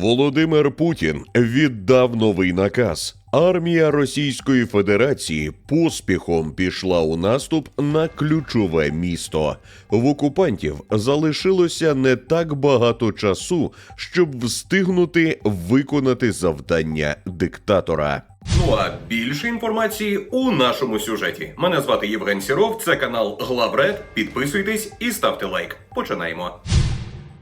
Володимир Путін віддав новий наказ. Армія Російської Федерації поспіхом пішла у наступ на ключове місто. В окупантів залишилося не так багато часу, щоб встигнути виконати завдання диктатора. Ну а більше інформації у нашому сюжеті. Мене звати Євген Сіров, це канал Главред. Підписуйтесь і ставте лайк. Починаємо.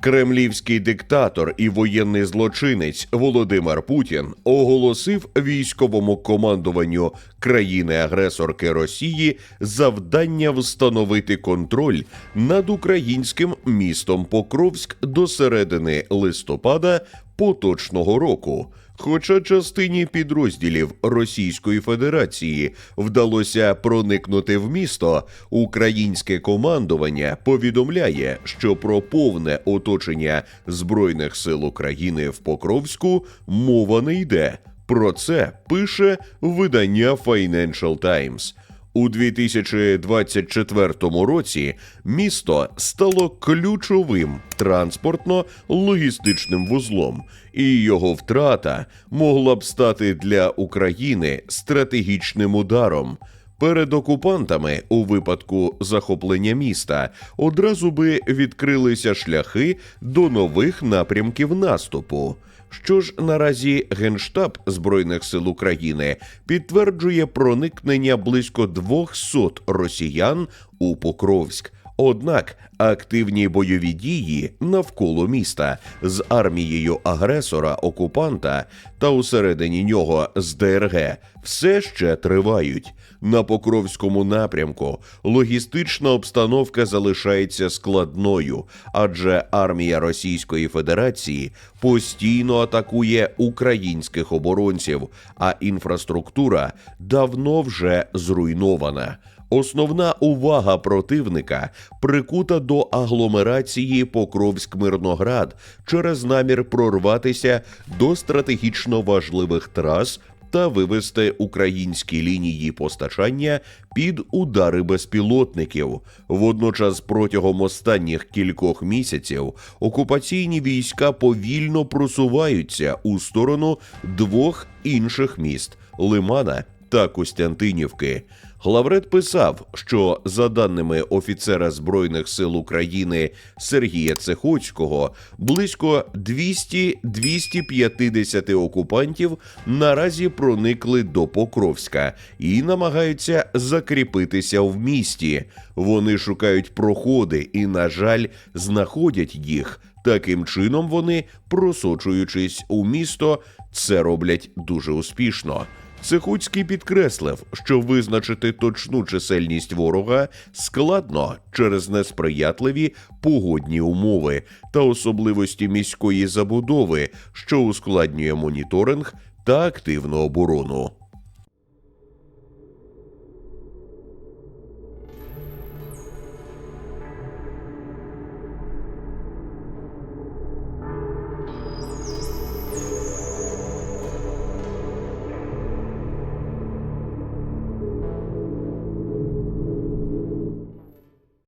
Кремлівський диктатор і воєнний злочинець Володимир Путін оголосив військовому командуванню країни-агресорки Росії завдання встановити контроль над українським містом Покровськ до середини листопада поточного року. Хоча частині підрозділів Російської Федерації вдалося проникнути в місто, українське командування повідомляє, що про повне оточення збройних сил України в Покровську мова не йде. Про це пише видання Financial Times. У 2024 році місто стало ключовим транспортно-логістичним вузлом, і його втрата могла б стати для України стратегічним ударом. Перед окупантами у випадку захоплення міста одразу би відкрилися шляхи до нових напрямків наступу. Що ж наразі Генштаб Збройних сил України підтверджує проникнення близько 200 росіян у Покровськ. Однак активні бойові дії навколо міста з армією агресора окупанта та усередині нього з ДРГ все ще тривають. На Покровському напрямку логістична обстановка залишається складною, адже армія Російської Федерації постійно атакує українських оборонців, а інфраструктура давно вже зруйнована. Основна увага противника прикута до агломерації Покровськ-Мирноград через намір прорватися до стратегічно важливих трас та вивести українські лінії постачання під удари безпілотників. Водночас, протягом останніх кількох місяців окупаційні війська повільно просуваються у сторону двох інших міст Лимана та Костянтинівки. Главред писав, що за даними офіцера Збройних сил України Сергія Цехоцького, близько 200-250 окупантів наразі проникли до Покровська і намагаються закріпитися в місті. Вони шукають проходи і, на жаль, знаходять їх. Таким чином вони, просочуючись у місто, це роблять дуже успішно. Цехуцький підкреслив, що визначити точну чисельність ворога складно через несприятливі погодні умови та особливості міської забудови, що ускладнює моніторинг та активну оборону.